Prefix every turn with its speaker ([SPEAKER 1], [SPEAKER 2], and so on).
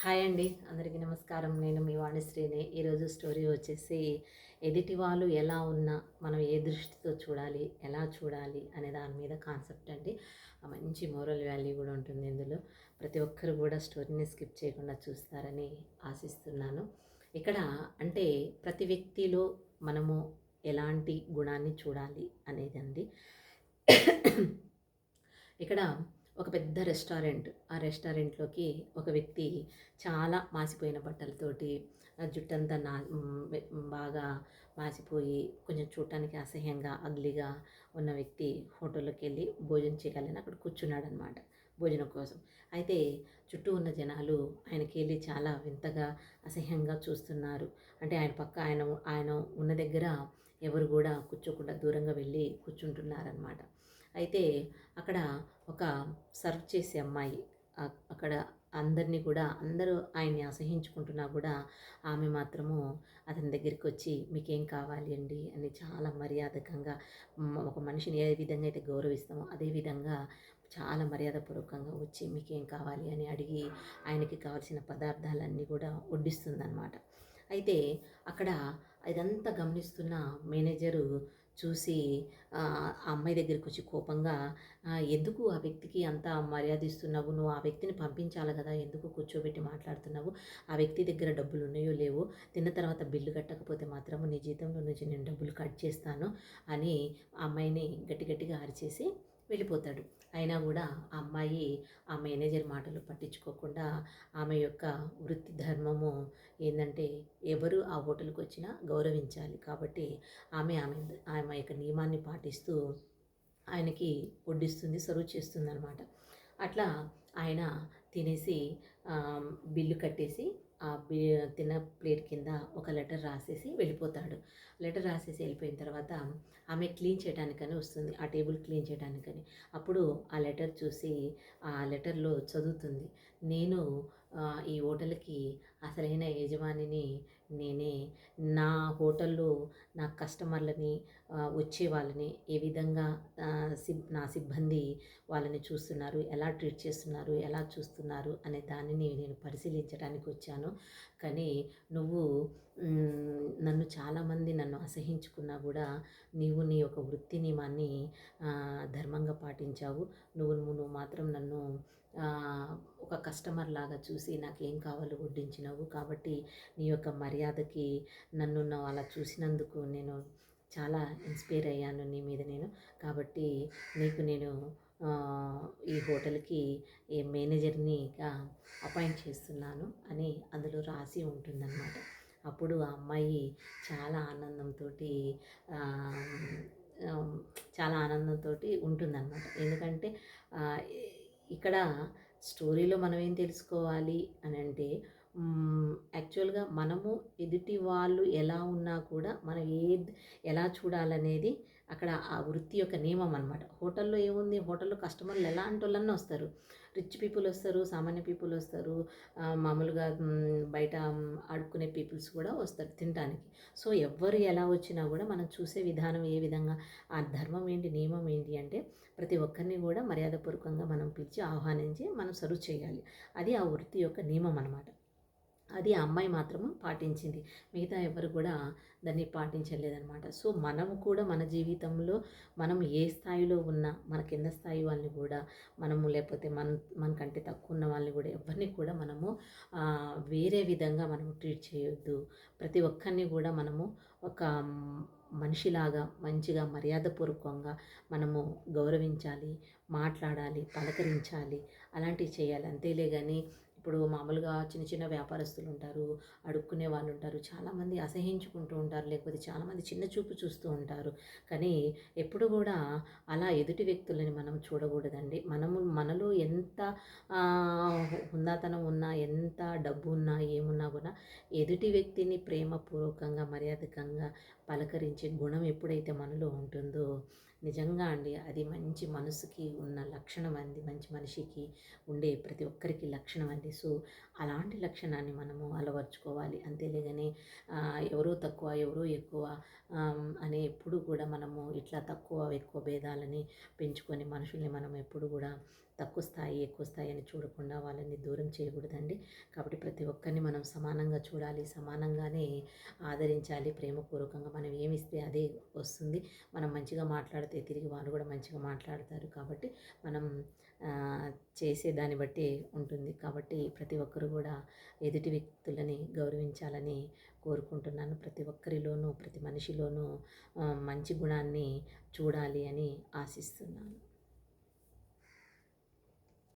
[SPEAKER 1] Hi అండి. అందరికీ నమస్కారం. నేను మీ వాణిశ్రీని. ఈరోజు స్టోరీ వచ్చేసి ఎదుటి వాళ్ళు ఎలా ఉన్నా మనం ఏ దృష్టితో చూడాలి ఎలా చూడాలి అనే దాని మీద కాన్సెప్ట్ అండి. మంచి మోరల్ వాల్యూ కూడా ఉంటుంది ఇందులో. ప్రతి ఒక్కరు కూడా స్టోరీని స్కిప్ చేయకుండా చూస్తారని ఆశిస్తున్నాను. ఇక్కడ అంటే ప్రతి వ్యక్తిలో మనము ఎలాంటి గుణాన్ని చూడాలి అనేది అండి ఇక్కడ ఒక పెద్ద రెస్టారెంట్. ఆ రెస్టారెంట్లోకి ఒక వ్యక్తి చాలా మాసిపోయిన బట్టలతోటి ఆ జుట్టంతా నా బాగా మాసిపోయి కొంచెం చూడటానికి అసహ్యంగా అగ్లీగా ఉన్న వ్యక్తి హోటల్లోకి వెళ్ళి భోజనం చేయాలని అక్కడ కూర్చున్నాడు అనమాట భోజనం కోసం. అయితే చుట్టూ ఉన్న జనాలు ఆయనకి వెళ్ళి చాలా వింతగా అసహ్యంగా చూస్తున్నారు. అంటే ఆయన పక్క ఆయన ఆయన ఉన్న దగ్గర ఎవరు కూడా కూర్చోకుండా దూరంగా వెళ్ళి కూర్చుంటున్నారనమాట అయితే అక్కడ ఒక సర్వ్ చేసే అమ్మాయి అక్కడ అందరినీ కూడా అందరూ ఆయన్ని అసహించుకుంటున్నా కూడా ఆమె మాత్రము అతని దగ్గరికి వచ్చి మీకేం కావాలి అండి? అని చాలా మర్యాదకంగా ఒక మనిషిని ఏ విధంగా అయితే గౌరవిస్తామో అదే విధంగా చాలా మర్యాదపూర్వకంగా వచ్చి మీకేం కావాలి? అని అడిగి ఆయనకి కావాల్సిన పదార్థాలన్నీ కూడా వడ్డిస్తుందన్నమాట. అయితే అక్కడ ఇదంతా గమనిస్తున్న మేనేజరు చూసి ఆ అమ్మాయి దగ్గరికి వచ్చి కోపంగా ఎందుకు ఆ వ్యక్తికి అంత మర్యాద ఇస్తున్నావు నువ్వు ఆ వ్యక్తిని పంపించాలి కదా ఎందుకు కూర్చోబెట్టి మాట్లాడుతున్నావు? ఆ వ్యక్తి దగ్గర డబ్బులు ఉన్నాయో లేవో? తిన్న తర్వాత బిల్లు కట్టకపోతే మాత్రం నీ జీతంలో నుంచి నేను డబ్బులు కట్ చేస్తాను అని ఆ అమ్మాయిని గట్టి గట్టిగా అరిచేసి వెళ్ళిపోతాడు. అయినా కూడా ఆ అమ్మాయి ఆ మేనేజర్ మాటలు పట్టించుకోకుండా ఆమె యొక్క వృత్తి ధర్మము ఏంటంటే ఎవరు ఆ హోటల్కి వచ్చినా గౌరవించాలి. కాబట్టి ఆమె ఆమె ఆమె యొక్క నియమాన్ని పాటిస్తూ ఆయనకి వడ్డిస్తుంది సర్వ్ చేస్తుంది అనమాట అట్లా ఆయన తినేసి బిల్లు కట్టేసి ఆ తిన్న ప్లేట్ కింద ఒక లెటర్ రాసేసి వెళ్ళిపోతాడు. లెటర్ రాసేసి వెళ్ళిపోయిన తర్వాత ఆమె క్లీన్ చేయడానికని వస్తుంది. ఆ టేబుల్ క్లీన్ చేయడానికని. అప్పుడు ఆ లెటర్ చూసి ఆ లెటర్లో చదువుతుంది. నేను ఈ హోటల్కి అసలైన యజమానిని నేనే నా హోటల్లో నా కస్టమర్లని వచ్చే వాళ్ళని ఏ విధంగా సిబ్ నా సిబ్బంది వాళ్ళని చూస్తున్నారు ఎలా ట్రీట్ చేస్తున్నారు ఎలా చూస్తున్నారు అనే దానిని నేను పరిశీలించడానికి వచ్చాను. కానీ నువ్వు నన్ను చాలామంది నన్ను అసహించుకున్నా కూడా నీవు నీ యొక్క వృత్తి నియమాన్ని ధర్మంగా పాటించావు. నువ్వు నువ్వు మాత్రం నన్ను కస్టమర్ లాగా చూసి నాకు ఏం కావాలో వడ్డించినావు కాబట్టి నీ యొక్క మర్యాదకి నన్ను నువ్వు అలా చూసినందుకు నేను చాలా ఇన్స్పైర్ అయ్యాను నీ మీద నేను. కాబట్టి నీకు నేను ఈ హోటల్కి ఏ మేనేజర్నిగా అపాయింట్ చేస్తున్నాను అని అందులో రాసి ఉంటుందన్నమాట. అప్పుడు ఆ అమ్మాయి చాలా ఆనందంతో చాలా ఆనందంతో ఉంటుందన్నమాట. ఎందుకంటే ఇక్కడ స్టోరీలో మనం ఏం తెలుసుకోవాలి అని అంటే యాక్చువల్గా మనము ఎదుటి వాళ్ళు ఎలా ఉన్నా కూడా మనం ఏ ఎలా చూడాలనేది అక్కడ ఆ వృత్తి యొక్క నియమం అనమాట హోటల్లో ఏముంది? హోటల్లో కస్టమర్లు ఎలాంటి వాళ్ళన్నీ వస్తారు. రిచ్ పీపుల్ వస్తారు సామాన్య పీపుల్ వస్తారు మామూలుగా బయట ఆడుకునే పీపుల్స్ కూడా వస్తారు తినడానికి సో ఎవ్వరు ఎలా వచ్చినా కూడా మనం చూసే విధానం ఏ విధంగా ఆ ధర్మం ఏంటి నియమం ఏంటి అంటే ప్రతి ఒక్కరిని కూడా మర్యాదపూర్వకంగా మనం పిలిచి ఆహ్వానించి మనం సర్వ్ చేయాలి. అది ఆ వృత్తి యొక్క నియమం అనమాట అది ఆ అమ్మాయి మాత్రము పాటించింది. మిగతా ఎవరు కూడా దాన్ని పాటించలేదన్నమాట. సో మనము కూడా మన జీవితంలో మనం ఏ స్థాయిలో ఉన్నా మన కింద స్థాయి వాళ్ళని కూడా మనము లేకపోతే మన మనకంటే తక్కువ ఉన్న వాళ్ళని కూడా ఎవరిని కూడా మనము వేరే విధంగా మనము ట్రీట్ చేయొద్దు. ప్రతి ఒక్కరిని కూడా మనము ఒక మనిషిలాగా మంచిగా మర్యాదపూర్వకంగా మనము గౌరవించాలి మాట్లాడాలి పలకరించాలి అలాంటివి చేయాలి. అంతేలే కానీ ఇప్పుడు మామూలుగా చిన్న చిన్న వ్యాపారస్తులు ఉంటారు అడుక్కునే వాళ్ళు ఉంటారు చాలామంది అసహించుకుంటూ ఉంటారు లేకపోతే చాలామంది చిన్న చూపు చూస్తూ ఉంటారు. కానీ ఎప్పుడు కూడా అలా ఎదుటి వ్యక్తులని మనం చూడకూడదండి. మనము మనలో ఎంత హుందాతనం ఉన్నా ఎంత డబ్బు ఉన్నా ఏమున్నా కూడా ఎదుటి వ్యక్తిని ప్రేమపూర్వకంగా మర్యాదకంగా పలకరించే గుణం ఎప్పుడైతే మనలో ఉంటుందో నిజంగా అండి అది మంచి మనసుకి ఉన్న లక్షణం అంది మంచి మనిషికి ఉండే ప్రతి ఒక్కరికి లక్షణం అండి. సో అలాంటి లక్షణాన్ని మనము అలవర్చుకోవాలి. అంతేలేగాని ఎవరో తక్కువ ఎవరో ఎక్కువ అనే ఎప్పుడు కూడా మనము ఇట్లా తక్కువ ఎక్కువ భేదాలని పెంచుకొని మనుషుల్ని మనం ఎప్పుడు కూడా తక్కువ స్థాయి ఎక్కువ స్థాయి అని చూడకుండా వాళ్ళని దూరం చేయకూడదండి. కాబట్టి ప్రతి ఒక్కరిని మనం సమానంగా చూడాలి సమానంగానే ఆదరించాలి. ప్రేమపూర్వకంగా మనం ఏమిస్తే అదే వస్తుంది. మనం మంచిగా మాట్లాడాలి మాట్లాడితే తిరిగి వాళ్ళు కూడా మంచిగా మాట్లాడతారు కాబట్టి మనం చేసే దాన్ని బట్టి ఉంటుంది. కాబట్టి ప్రతి ఒక్కరు కూడా ఎదుటి వ్యక్తులని గౌరవించాలని కోరుకుంటున్నాను. ప్రతి ఒక్కరిలోనూ ప్రతి మనిషిలోనూ మంచి గుణాన్ని చూడాలి అని ఆశిస్తున్నాను.